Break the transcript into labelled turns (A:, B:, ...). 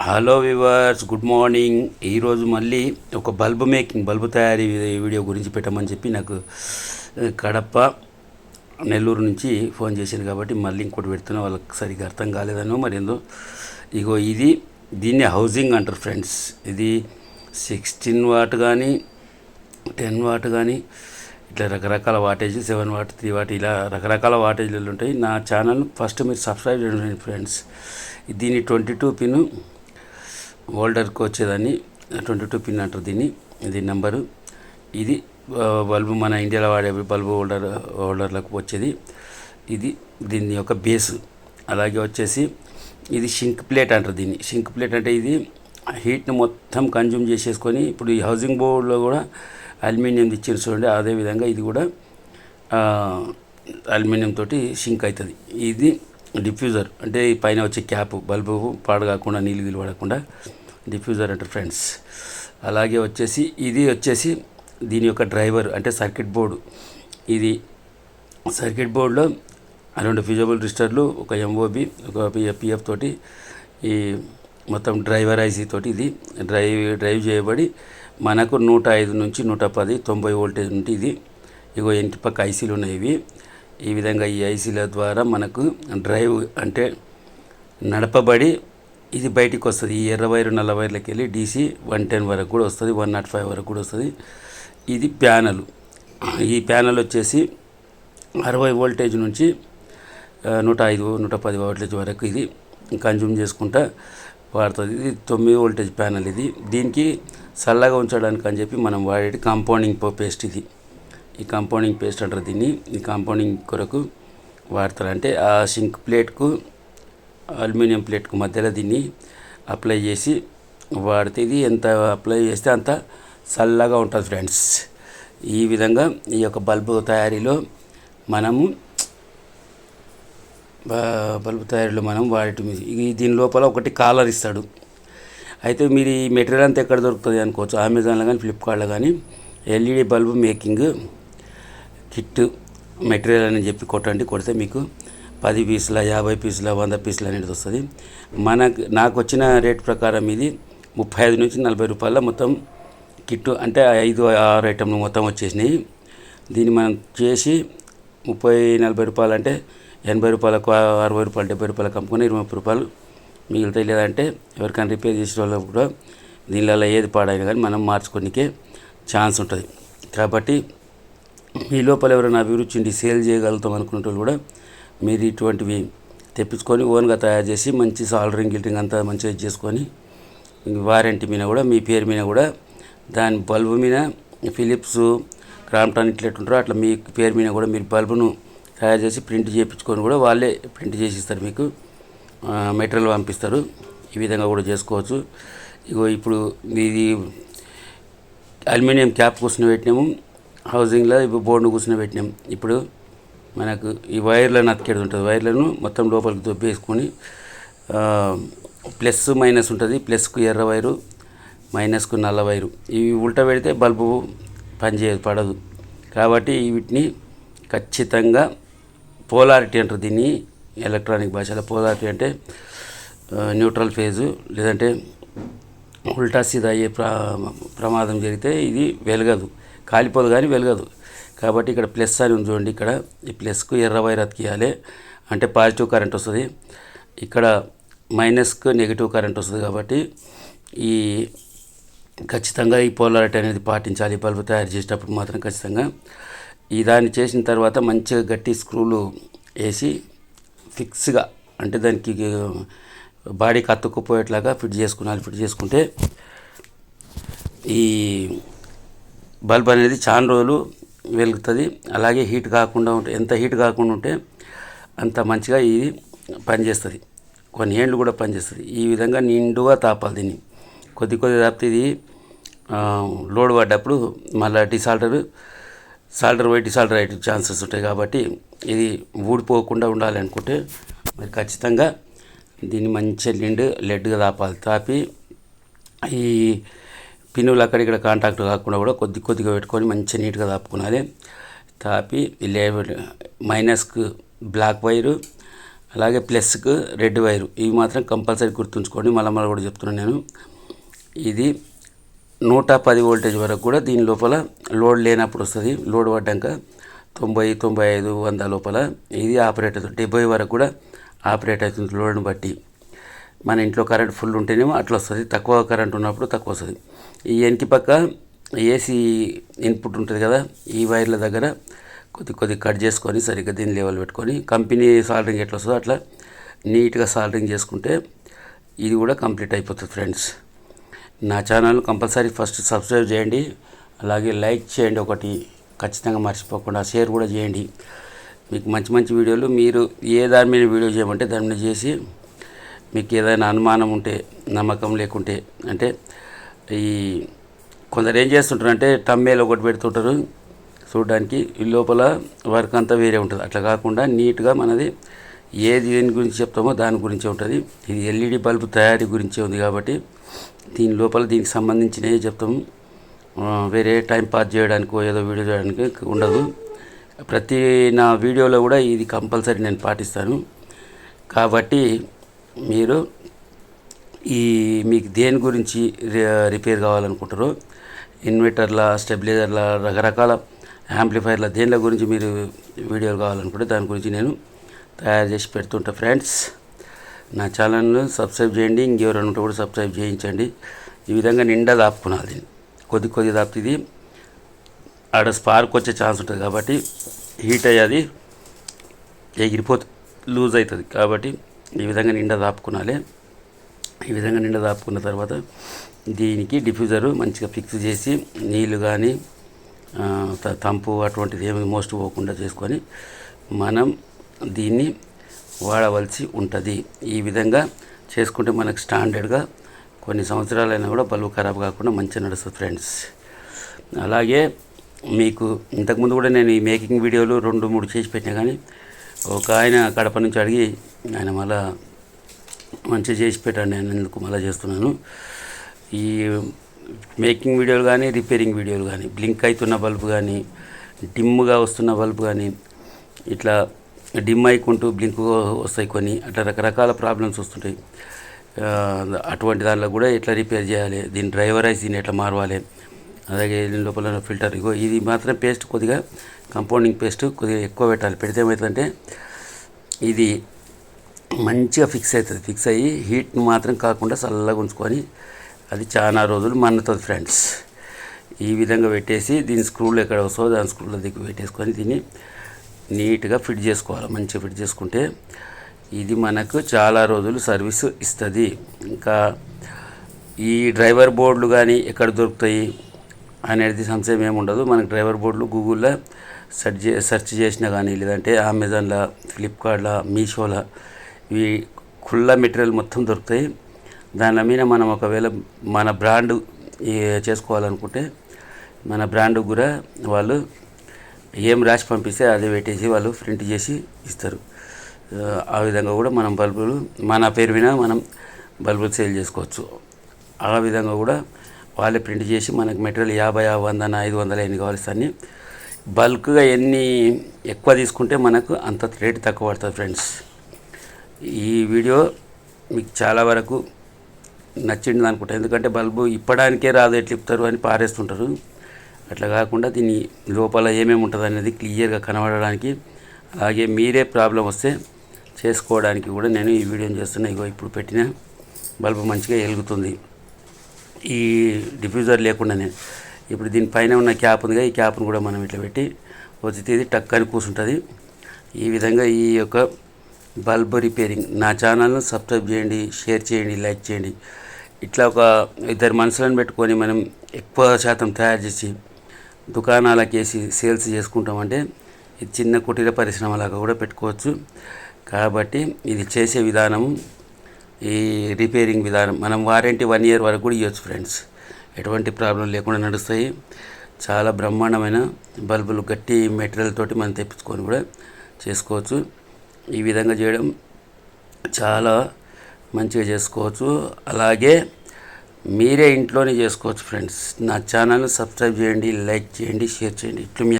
A: Hello viewers good morning. ఈరోజు మళ్ళీ ఒక బల్బు మేకింగ్ బల్బు తయారీ వీడియో గురించి పెట్టమని చెప్పి నాకు కడప నెల్లూరు నుంచి ఫోన్ చేశాను కాబట్టి మళ్ళీ ఇంకోటి పెడుతున్నా వాళ్ళకి సరిగ్గా అర్థం కాలేదనో మరి ఏందో. ఇగో ఇది దీన్ని హౌసింగ్ అంటారు ఫ్రెండ్స్. ఇది సిక్స్టీన్ వాట్ కానీ టెన్ వాట్ కానీ ఇట్లా రకరకాల wattage seven watt three watt ఇలా రకరకాల వాటేజీలు ఉంటాయి. నా ఛానల్ ఫస్ట్ మీరు సబ్స్క్రైబ్ చేయండి ఫ్రెండ్స్. దీని ట్వంటీ టూ పిన్ హోల్డర్కి వచ్చేదాన్ని ట్వంటీ టూ పిన్ అంటారు దీన్ని ఇది నెంబరు. ఇది బల్బు మన ఇండియాలో వాడే బల్బు హోల్డర్ హోల్డర్లకు వచ్చేది. ఇది దీని యొక్క బేసు. అలాగే వచ్చేసి ఇది షింక్ ప్లేట్ అంటారు దీన్ని. షింక్ ప్లేట్ అంటే ఇది హీట్ని మొత్తం కన్జ్యూమ్ చేసేసుకొని ఇప్పుడు ఈ హౌసింగ్ బోర్డులో కూడా అల్యూమినియం ఇచ్చిన చూడండి అదేవిధంగా ఇది కూడా అల్యూమినియం తోటి షింక్ అవుతుంది ఇది డిఫ్యూజర్ అంటే ఈ పైన వచ్చే క్యాప్ బల్బు పాడు కాకుండా నీళ్ళు గీళ్ళు పడకుండా డిఫ్యూజర్ అంటారు ఫ్రెండ్స్. అలాగే వచ్చేసి ఇది వచ్చేసి దీని యొక్క డ్రైవర్ అంటే సర్క్యూట్ బోర్డు. ఇది సర్క్యూట్ బోర్డులో రెండు ఫ్యూజబుల్ రిజిస్టర్లు ఒక ఎంఓబి ఒక పిఎఫ్ తోటి ఈ మొత్తం డ్రైవర్ ఐసీ తోటి ఇది డ్రైవ్ డ్రైవ్ చేయబడి మనకు నూట ఐదు నుంచి నూట పది తొంభై వోల్టేజ్ నుండి ఇది ఇగో ఇంటి పక్క ఐసీలు ఉన్నాయి ఇవి. ఈ విధంగా ఈ ఐసీల ద్వారా మనకు డ్రైవ్ అంటే నడపబడి ఇది బయటికి వస్తుంది. ఈ ఎర్ర వైరు నల్ల వైర్లకి వెళ్ళి డీసీ వన్ టెన్ వరకు కూడా వస్తుంది. వన్ నాట్ ఫైవ్ వరకు కూడా వస్తుంది. ఇది ప్యానల్. ఈ ప్యానల్ వచ్చేసి అరవై వోల్టేజ్ నుంచి నూట ఐదు నూట పది వోల్టేజ్ వరకు ఇది కన్జ్యూమ్ చేసుకుంటా వాడుతుంది. ఇది తొమ్మిది వోల్టేజ్ ప్యానల్ ఇది. దీనికి చల్లగా ఉంచడానికి అని చెప్పి మనం వాడేది కాంపౌండింగ్ పేస్ట్ ఇది. ఈ కాంపౌండింగ్ పేస్ట్ అంటారు దీన్ని. ఈ కాంపౌండింగ్ కొరకు వాడతారు అంటే ఆ సింక్ ప్లేట్కు అల్యూమినియం ప్లేట్కు మధ్యలో దీన్ని అప్లై చేసి వాడితే ఇది ఎంత అప్లై చేస్తే అంత చల్లగా ఉంటుంది ఫ్రెండ్స్. ఈ విధంగా ఈ యొక్క బల్బు తయారీలో మనము బల్బు తయారీలో మనం వాడటం. ఇది దీని లోపల ఒకటి కాలర్ ఇస్తాడు. అయితే మీరు ఈ మెటీరియల్ అంతా ఎక్కడ దొరుకుతుంది అనుకోవచ్చు. అమెజాన్లో కానీ ఫ్లిప్కార్ట్లో కానీ LED bulb making kit material అని చెప్పి కొట్టండి కొడితే మీకు పది పీసుల యాభై పీసుల వంద పీసులు అనేది వస్తుంది. మనకు నాకు వచ్చిన రేట్ ప్రకారం ఇది ముప్పై ఐదు నుంచి నలభై రూపాయల మొత్తం కిట్ అంటే ఐదు ఆరు ఐటెంలు మొత్తం వచ్చేసినాయి. దీన్ని మనం చేసి ముప్పై నలభై రూపాయలు అంటే ఎనభై రూపాయలకు అరవై రూపాయలు డెబ్బై రూపాయలకు అమ్ముకొని ఇరవై ముప్పై రూపాయలు మిగులుతాయి. లేదంటే ఎవరికైనా రిపేర్ చేసిన వాళ్ళకు కూడా దీనిలో ఏది పాడైనా కానీ మనం మార్చుకోనికే ఛాన్స్ ఉంటుంది. కాబట్టి మీ లోపల ఎవరైనా అభిరుచి ఉండి సేల్ చేయగలుగుతాం అనుకునే వాళ్ళు కూడా మీరు ఇటువంటివి తెప్పించుకొని ఓన్గా తయారు చేసి మంచి సాలరింగ్ గిల్టింగ్ అంతా మంచిగా చేసుకొని వారంటీ మీద కూడా మీ పేరు మీద కూడా దాని బల్బు మీద ఫిలిప్స్ క్రాంప్టాన్ ఇట్లా ఎట్లుంటారో అట్లా మీ పేరు మీద కూడా మీరు బల్బును తయారు చేసి ప్రింట్ చేయించుకొని కూడా వాళ్ళే ప్రింట్ చేసి ఇస్తారు మీకు. మెటీరియల్ పంపిస్తారు. ఈ విధంగా కూడా చేసుకోవచ్చు. ఇగో ఇప్పుడు ఇది అల్యూమినియం క్యాప్ కోసం పెట్టినాము. హౌసింగ్లో ఇప్పుడు బోర్డును కూర్చుని పెట్టినాం. ఇప్పుడు మనకు ఈ వైర్లను అతికేది ఉంటుంది వైర్లను మొత్తం లోపలికి దొబ్బేసుకొని ప్లస్ మైనస్ ఉంటుంది. ప్లస్కు ఎర్ర వైరు మైనస్కు నల్ల వైరు. ఇవి ఉల్టా పెడితే బల్బు పనిచేయదు పడదు. కాబట్టి వీటిని ఖచ్చితంగా పోలారిటీ అంటారు దీన్ని. ఎలక్ట్రానిక్ భాషలో పోలారిటీ అంటే న్యూట్రల్ ఫేజు లేదంటే ఉల్టా సీదా అయ్యే ప్ర ప్రమాదం జరిగితే ఇది వెలగదు. కాలిపోదు కానీ వెలగదు. కాబట్టి ఇక్కడ ప్లస్ అని ఉంది చూడండి ఇక్కడ. ఈ ప్లస్కు ఎర్ర వైర్ అతికియాలి అంటే పాజిటివ్ కరెంట్ వస్తుంది. ఇక్కడ మైనస్కు నెగిటివ్ కరెంట్ వస్తుంది కాబట్టి ఈ ఖచ్చితంగా ఈ పోలారిటీ అనేది పాటించాలి. బల్బు తయారు చేసేటప్పుడు మాత్రం ఖచ్చితంగా. ఈ దాన్ని చేసిన తర్వాత మంచిగా గట్టి స్క్రూలు వేసి ఫిక్స్గా అంటే దానికి బాడీకి అతుక్కుపోయేట్లాగా ఫిట్ చేసుకున్నాను ఫిట్ చేసుకుంటే ఈ బల్బ్ అనేది చాలా రోజులు వెలుగుతుంది. అలాగే హీట్ కాకుండా ఉంటే ఎంత హీట్ కాకుండా ఉంటే అంత మంచిగా ఇది పనిచేస్తుంది. కొన్ని ఏండ్లు కూడా పనిచేస్తుంది. ఈ విధంగా నిండుగా తాపాలి దీన్ని. కొద్ది కొద్ది తాపితే ఇది లోడ్ పడ్డప్పుడు మళ్ళీ డిసాల్టర్ సాల్టర్ పోయి డిసాల్టర్ అయ్యే ఛాన్సెస్ ఉంటాయి కాబట్టి ఇది ఊడిపోకుండా ఉండాలి అనుకుంటే మరి ఖచ్చితంగా దీన్ని మంచిగా నిండు లెడ్గా తాపాలి. తాపి ఈ పిన్నులు అక్కడ ఇక్కడ కాంటాక్ట్ కాకుండా కూడా కొద్ది కొద్దిగా పెట్టుకొని మంచిగా నీట్గా తాపుకోవాలి తాపి లేబర్ మైనస్కు బ్లాక్ వైరు అలాగే ప్లస్కు రెడ్ వైరు ఇవి మాత్రం కంపల్సరీ గుర్తుంచుకోండి. మళ్ళీ మళ్ళీ కూడా చెప్తున్నాను నేను. ఇది నూట పది వోల్టేజ్ వరకు కూడా దీని లోపల లోడ్ లేనప్పుడు వస్తుంది. లోడ్ పడ్డాక తొంభై తొంభై ఐదు వంద లోపల ఇది ఆపరేట్ అవుతుంది డెబ్బై వరకు కూడా ఆపరేట్ అవుతుంది లోడ్ని బట్టి. మన ఇంట్లో కరెంట్ ఫుల్ ఉంటేనేమో అట్లా వస్తుంది. తక్కువ కరెంట్ ఉన్నప్పుడు తక్కువ వస్తుంది. ఈ వెనక పక్క ఏసీ ఇన్పుట్ ఉంటుంది కదా ఈ వైర్ల దగ్గర కొద్ది కొద్ది కట్ చేసుకొని సరిగ్గా దీని లెవెల్ పెట్టుకొని కంపెనీ సాల్డరింగ్ ఎట్లా వస్తుందో అట్లా నీట్గా సాల్డరింగ్ చేసుకుంటే ఇది కూడా కంప్లీట్ అయిపోతుంది ఫ్రెండ్స్. నా ఛానల్ కంపల్సరీ ఫస్ట్ సబ్స్క్రైబ్ చేయండి అలాగే లైక్ చేయండి ఒకటి ఖచ్చితంగా మర్చిపోకుండా షేర్ కూడా చేయండి. మీకు మంచి మంచి వీడియోలు మీరు ఏ దాని మీద వీడియో చేయమంటే దాని మీద చేసి మీకు ఏదైనా అనుమానం ఉంటే నమ్మకం లేకుంటే అంటే ఈ కొందరు ఏం చేస్తుంటారు అంటే టమ్మేలు ఒకటి పెడుతుంటారు. చూడడానికి ఈ లోపల వర్క్ అంతా వేరే ఉంటుంది. అట్లా కాకుండా నీట్గా మనది ఏది దేని గురించి చెప్తామో దాని గురించే ఉంటుంది. ఇది ఎల్ఈడి బల్బు తయారీ గురించే ఉంది కాబట్టి దీని లోపల దీనికి సంబంధించినవి చెప్తాము. వేరే టైం పాస్ చేయడానికో ఏదో వీడియో చేయడానికి ఉండదు. ప్రతి నా వీడియోలో కూడా ఇది కంపల్సరీ నేను పాటిస్తాను. కాబట్టి మీరు ఈ మీకు దేని గురించి రి- రిపేర్ కావాలనుకుంటారో ఇన్వర్టర్ల స్టెబిలైజర్ల రకరకాల యాంప్లిఫైర్ల దేనిల గురించి మీరు వీడియోలు కావాలనుకుంటే దాని గురించి నేను తయారు చేసి పెడుతుంటా ఫ్రెండ్స్. నా ఛానల్ను సబ్స్క్రైబ్ చేయండి ఇంకెవరైనా ఉంటే కూడా సబ్స్క్రైబ్ చేయించండి. ఈ విధంగా నిండా దాపుకున్నాను దీన్ని. కొద్ది కొద్ది దాపితే ఇది ఆడ స్పార్క్ వచ్చే ఛాన్స్ ఉంటుంది కాబట్టి హీట్ అయ్యేది ఎగిరిపోతుంది లూజ్ అవుతుంది కాబట్టి ఈ విధంగా నిండా దాపుకునాలి ఈ విధంగా నిండా దాపుకున్న తర్వాత దీనికి డిఫ్యూజరు మంచిగా ఫిక్స్ చేసి నీళ్ళు కానీ తంపు అటువంటిది ఏమి మోస్ట్ పోకుండా చేసుకొని మనం దీన్ని వాడవలసి ఉంటుంది. ఈ విధంగా చేసుకుంటే మనకు స్టాండర్డ్గా కొన్ని సంవత్సరాలైనా కూడా బల్బు ఖరాబ్ కాకుండా మంచిగా నడుస్తుంది ఫ్రెండ్స్. అలాగే మీకు ఇంతకుముందు కూడా నేను ఈ మేకింగ్ వీడియోలు రెండు మూడు చేసి పెట్టినా కానీ ఒక ఆయన కడప నుంచి అడిగి ఆయన మళ్ళా మంచిగా చేసి పెట్టాను నేను ఎందుకు మళ్ళీ చేస్తున్నాను. ఈ మేకింగ్ వీడియోలు కానీ రిపేరింగ్ వీడియోలు కానీ బ్లింక్ అవుతున్న బల్బు కానీ డిమ్గా వస్తున్న బల్బు కానీ ఇట్లా డిమ్ అయికుంటూ బ్లింక్ వస్తాయి కొన్ని. అట్లా రకరకాల ప్రాబ్లమ్స్ వస్తుంటాయి. అటువంటి దానిలో కూడా ఎట్లా రిపేర్ చేయాలి. దీని డ్రైవర్ ఐస్ దీన్ని ఎట్లా మారవాలి? అలాగే లోపల ఫిల్టర్. ఇగో ఇది మాత్రం పేస్ట్ కొద్దిగా కంపౌండింగ్ పేస్ట్ కొద్దిగా ఎక్కువ పెట్టాలి. పెడితే ఏమవుతుందంటే ఇది మంచిగా ఫిక్స్ అవుతుంది. ఫిక్స్ అయ్యి హీట్ని మాత్రం కాకుండా చల్లగా ఉంచుకొని అది చాలా రోజులు మన్నుతుంది ఫ్రెండ్స్ ఈ విధంగా పెట్టేసి దీని స్క్రూలు ఎక్కడ వస్తుందో దాని స్క్రూల దగ్గర పెట్టేసుకొని దీన్ని నీట్గా ఫిట్ చేసుకోవాలి. మంచిగా ఫిట్ చేసుకుంటే ఇది మనకు చాలా రోజులు సర్వీస్ ఇస్తుంది. ఇంకా ఈ డ్రైవర్ బోర్డులు కానీ ఎక్కడ దొరుకుతాయి? అనేది సంశయం ఏమి ఉండదు. మనకు డ్రైవర్ బోర్డులు గూగుల్లో సెర్చ్ చే సెర్చ్ చేసినా కానీ లేదంటే అమెజాన్లో ఫ్లిప్కార్ట్లో మీషోలో ఇవి కుళ్ళ మెటీరియల్ మొత్తం దొరుకుతాయి. దాని మీద మనం ఒకవేళ మన బ్రాండ్ ఈ చేసుకోవాలనుకుంటే మన బ్రాండ్ కూడా వాళ్ళు ఏం రాసి పంపిస్తే అదే పెట్టేసి వాళ్ళు ప్రింట్ చేసి ఇస్తారు. ఆ, ఆ విధంగా కూడా మనం బల్బులు మన పేరు మీద మనం బల్బులు సేల్ చేసుకోవచ్చు. ఆ విధంగా కూడా వాళ్ళే ప్రింట్ చేసి మనకు మెటీరియల్ యాభై వందన ఐదు వందల ఎన్ని కావాలి అన్ని బల్క్గా ఎన్ని ఎక్కువ తీసుకుంటే మనకు అంత రేట్ తక్కువ పడుతుంది ఫ్రెండ్స్. ఈ వీడియో మీకు చాలా వరకు నచ్చింది అనుకుంటా. ఎందుకంటే బల్బు ఇప్పడానికే రాదు ఎట్లా ఇప్పుతారు అని పారేస్తుంటారు. అట్లా కాకుండా దీని లోపల ఏమేమి ఉంటుంది అనేది క్లియర్గా కనబడడానికి అలాగే మీరే ప్రాబ్లం వస్తే చేసుకోవడానికి కూడా నేను ఈ వీడియోని చేస్తున్నా. ఇగో ఇప్పుడు పెట్టిన బల్బు మంచిగా వెలుగుతుంది ఈ డిఫ్యూజర్ లేకుండానే. ఇప్పుడు దీనిపైన ఉన్న క్యాప్ ఉందిగా ఈ క్యాప్ను కూడా మనం ఇట్లా పెట్టి వచ్చితే ఇది టక్ అని కూర్చుంటుంది ఈ విధంగా ఈ యొక్క బల్బ్ రిపేరింగ్ నా ఛానల్ను సబ్స్క్రైబ్ చేయండి షేర్ చేయండి లైక్ చేయండి. ఇట్లా ఒక ఇద్దరు మనుషులను పెట్టుకొని మనం ఎక్కువ శాతం తయారు చేసి దుకాణాలకు వేసి సేల్స్ చేసుకుంటామంటే ఇది చిన్న కుటీర పరిశ్రమలాగా కూడా పెట్టుకోవచ్చు. కాబట్టి ఇది చేసే విధానం ఈ రిపేరింగ్ విధానం. మనం వారంటీ వన్ ఇయర్ వరకు కూడా ఇవ్వచ్చు ఫ్రెండ్స్. ఎటువంటి ప్రాబ్లం లేకుండా నడుస్తాయి. చాలా బ్రహ్మాండమైన బల్బులు గట్టి మెటీరియల్ తోటి మనం తెప్పించుకొని కూడా చేసుకోవచ్చు. ఈ విధంగా చేయడం చాలా మంచిగా చేసుకోవచ్చు. అలాగే మీరే ఇంట్లోనే చేసుకోవచ్చు ఫ్రెండ్స్. నా ఛానల్ సబ్స్క్రైబ్ చేయండి లైక్ చేయండి షేర్ చేయండి. ఇట్లు